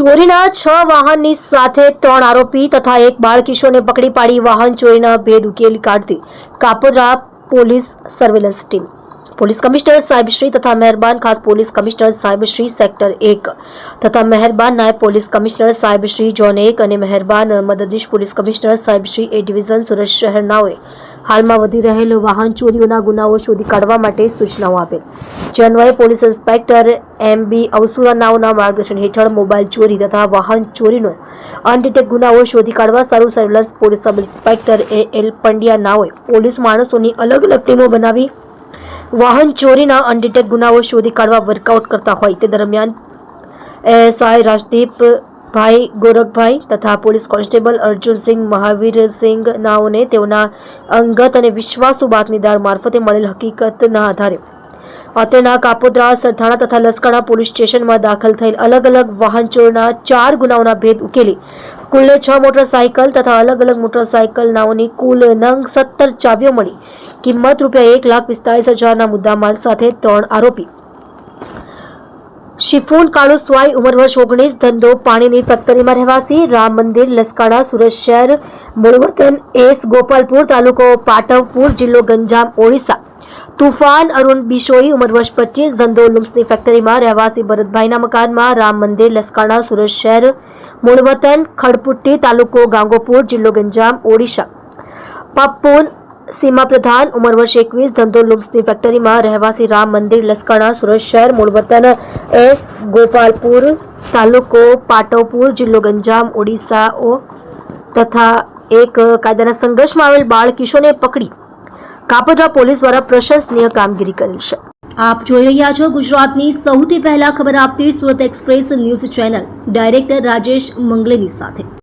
ચોરીના છ વાહનની સાથે ત્રણ આરોપી તથા એક બાળકિશોરને પકડી પાડી વાહન ચોરીના ભેદ ઉકેલી કાઢતી Kapodra police surveillance team. Police commissioner સાહેબશ્રી તથા મહેરબાન ખાસ પોલીસ કમિશનર સાહેબશ્રી સેક્ટર એક તથા મહેરબાન નાયબ પોલીસ કમિશનર સાહેબશ્રી જોન એક અને મહેરબાન મદદનીશ પોલીસ કમિશનર સાહેબશ્રી એ ડિવિઝન સુરત શહેરનાઓએ હાલમાં વધી રહેલ વાહન ચોરીઓના ગુનાઓ શોધી કાઢવા માટે સૂચનાઓ આપેલ. જે અન્વયે પોલીસ ઇન્સ્પેક્ટર એમ બી અવસુરાનાઓના માર્ગદર્શન હેઠળ મોબાઈલ ચોરી તથા વાહન ચોરીનો અનડિટેક ગુનાઓ શોધી કાઢવા સારું surveillance police sub inspector A L Pandya નાઓએ police માણસોની અલગ અલગ ટીમો બનાવી વાહન ચોરીના અનડિટેક ગુનાઓ શોધી કાઢવા વર્કઆઉટ કરતા હોય તે દરમિયાન એએસઆઈ રાજદીપ ભાઈ ગોરખભાઈ તથા પોલીસ કોન્સ્ટેબલ અર્જુનસિંહ મહાવીરસિંહ નાઓને તેઓના અંગત અને વિશ્વાસુ બાતમીદાર મારફતે મળેલ હકીકતના આધારે અત્રેના કાપોદ્રા, સરથાણા તથા લસકાણા પોલીસ સ્ટેશનમાં દાખલ થયેલ અલગ અલગ વાહન ચોરના ચાર ગુનાઓના ભેદ ઉકેલી. કુલ છ મોટરસાયકલ તથા અલગ અલગ મોટરસાયકલ નાઓની કુલ નંગ સત્તર ચાવીઓ મળી. કિંમત રૂપિયા એક લાખ પિસ્તાળીસ હજારના મુદ્દામાલ સાથે ત્રણ આરોપી. શિફોન કાળુ સ્વાઈ ઉંમર વર્ષ ઓગણીસ, ધંધો પાણીની ફેક્ટરીમાં રહેવાસી, રામ મંદિર, લસકાડા, સુરત શહેર, મૂળવતન એસ, ગોપાલપુર તાલુકો પાટવપુર જિલ્લો, ગંજામ, ઓડિશા. તુફાન અરુણ બિશોઈ ઉંમર વર્ષ પચીસ, ધંધો લુમ્સની ફેક્ટરીમાં રહેવાસી ભરતભાઈના મકાનમાં, રામ મંદિર લસકાણા સુરત શહેર, મૂળવતન ખડપુટ્ટી તાલુકો, ગાંગોપુર જિલ્લો, ગંજામ, ઓડિશા. પપ્પુન સીમા પ્રધાન ઉંમર વર્ષ એકવીસ ધંધો લુમ્સની ફેક્ટરીમાં રહેવાસી રામ મંદિર, લસકાણા, સુરત શહેર, મૂળ એસ ગોપાલપુર તાલુકો પાટોપુર જિલ્લો ગંજામ, ઓડિશાઓ તથા એક કાયદાના સંઘર્ષમાં આવેલ બાળ કિશોરને પકડી કાપોદ્રા પોલીસ દ્વારા પ્રશંસનીય કામગીરી કરેલ છે. આપ જોઈ રહ્યા છો ગુજરાતની સૌથી પહેલા ખબર આપતી Surat express news channel. Director Rajesh મંગલેની સાથે.